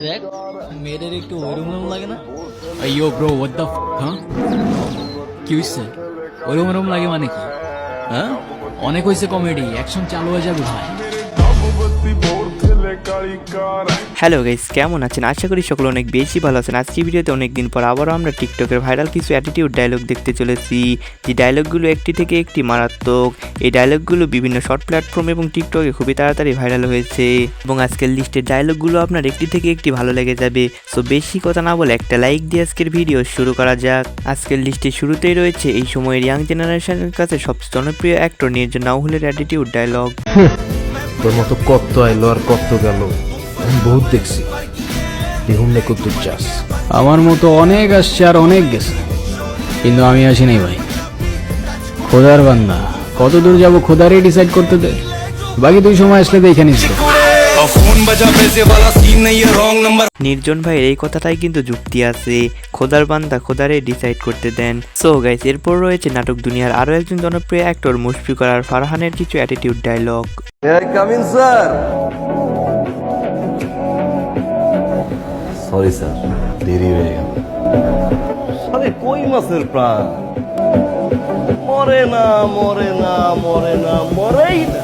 দেখ মেয়েদের একটু ওইরকম ওরকম লাগে না ইয়ো ব্রো হোয়াট দ্য হ্যাঁ কি হইছে ওইরকম ওরকম লাগে মানে কি হ্যাঁ অনেক হয়েছে কমেডি অ্যাকশন চালু হয়ে যাবে ভাই হ্যালো গাইস কেমন আছেন? আশা করি সকলে অনেক বেশি ভালো আছেন। আজকে ভিডিওতে অনেকদিন পর আবারও আমরা টিকটকের ভাইরাল কিছু অ্যাটিটিউড ডায়লগ দেখতে চলেছি। যে ডায়লগগুলো একটি থেকে একটি মারাত্মক, এই ডায়লগগুলো বিভিন্ন শর্ট প্ল্যাটফর্ম এবং টিকটকে খুবই তাড়াতাড়ি ভাইরাল হয়েছে। এবং আজকের লিস্টের ডায়লগগুলো আপনার একটি থেকে একটি ভালো লেগে যাবে। সো বেশি কথা না বলে একটা লাইক দিয়ে আজকের ভিডিও শুরু করা যাক। আজকের লিস্টে শুরুতেই রয়েছে এই সময়ের ইয়াং জেনারেশনের কাছে সবচেয়ে জনপ্রিয় অ্যাক্টর নির্জন নাউহুলের অ্যাটিটিউড ডায়লগ তোর মতো কত আইলো আর কত গেল? আমি বহুত দেখছি। দেখুন না কত চাস আমার মতো অনেক আসছে আর অনেক গেছে। কিন্তু আমি আসি নাই ভাই। খোদার বান্দা কত দূর যাব খোদারই ডিসাইড করতে দে। বাকি তুই সময় আসলে তো। और নির্জন ভাইয়ের এই কথাটাই কিন্তু যুক্তি আছে। খোদার বান্দা খোদারে ডিসাইড করতে দেন। সো গাইস এরপর রয়েছে নাটক দুনিয়ার আরও একজন জনপ্রিয় অ্যাক্টর মুশফিকুর আর ফারহানের কিছু attitude dialogue sir sorry sir দেরি হয়ে গেল। আরে কই মাছের প্রাণ? মরে না মরে না মরে না মরেই না।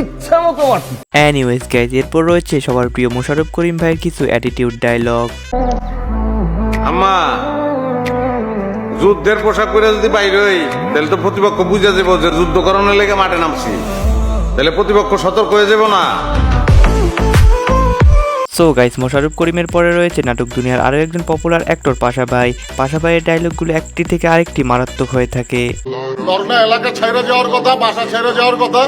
ইচ্ছা মতো মারছি অ্যানিওয়েজ গাইস এরপর রয়েছে সবার প্রিয় মোশারফ করিম ভাইয়ের কিছু অ্যাটিটিউড ডায়লগ আম্মা যুদ্ধের পোশাক পরে যদি বাইরে হই তাহলে তো প্রতিপক্ষ বুঝে যাব যে যুদ্ধ করানোর লেগে মাঠে নামছি। তাহলে প্রতিপক্ষ সতর্ক হয়ে যাব না। সো গাইস মোশারফ করিমের পরে রয়েছে নাটক দুনিয়ার আরও একজন পপুলার অ্যাক্টর পাশা ভাই। পাশা ভাইয়ের ডায়লগগুলো একটি থেকে আরেকটি মারাত্মক হয়ে থাকে। এলাকা ছেড়ে যাওয়ার কথা বাসা ছেড়ে যাওয়ার কথা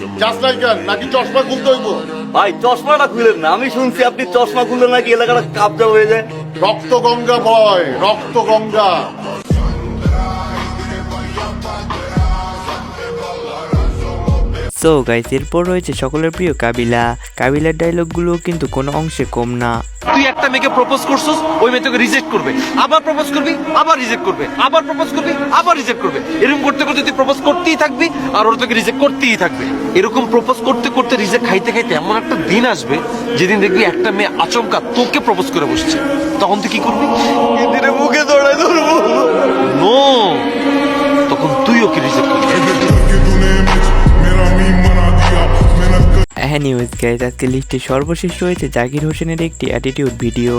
নাই কেন নাকি চশমা খুলতে হইব? ভাই চশমাটা খুলেন না। আমি শুনছি আপনি চশমা খুললে নাকি এলাকাটা কাবজা হয়ে যায়। রক্ত গঙ্গা বয় রক্ত গঙ্গা। সো গাইস এরপর রয়েছে সকলের প্রিয় কাবিলা। কাবিলার ডায়লগগুলো কিন্তু কোনো অংশে কম না। তুই একটা মেয়েকে প্রপোজ করছিস, ওই মেয়ে তোকে রিজেক্ট করবে। আবার প্রপোজ করবি, আবার রিজেক্ট করবে। আবার প্রপোজ করবি, আবার রিজেক্ট করবে। এরকম করতে করতে তুই প্রপোজ করতেই থাকবি আর ওরা তোকে রিজেক্ট করতেই থাকবে। এরকম প্রপোজ করতে করতে রিজেক্ট খাইতে খাইতে এমন একটা দিন আসবে, যেদিন দেখবি একটা মেয়ে আচমকা তোকে প্রপোজ করে বসছে। তখন তুই কি করবি? হ্যাঁ নিউজ গাইজ আজকে লিস্টে সর্বশেষ রয়েছে জাকির হোসেনের একটি অ্যাটিটিউড ভিডিও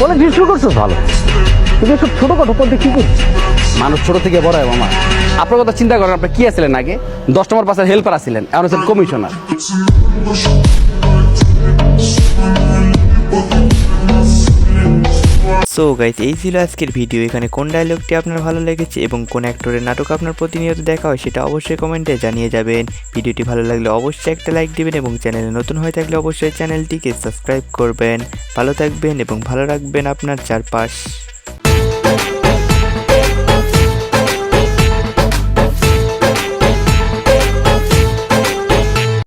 বলে ভিডিও শুরু করছ ভালো। কিন্তু সব কথা বলতে কি করছ মানুষ ছোট থেকে বড় হয় মামা। আপনার কথা চিন্তা করেন আপনি কি আছিলেন আগে? দশ নম্বর পাশের হেল্পার আছিলেন এখন হচ্ছেন কমিশনার সো গাইজ এই ছিল আজকের ভিডিও এখানে কোন ডায়লগটি আপনার ভালো লেগেছে এবং কোন অ্যাক্টরের নাটক আপনার প্রতিনিয়ত দেখা হয় সেটা অবশ্যই কমেন্টে জানিয়ে যাবেন। ভিডিওটি ভালো লাগলে অবশ্যই একটা লাইক দিবেন এবং চ্যানেলে নতুন হয়ে থাকলে অবশ্যই চ্যানেলটিকে সাবস্ক্রাইব করবেন। ভালো থাকবেন এবং ভালো রাখবেন আপনার চারপাশ।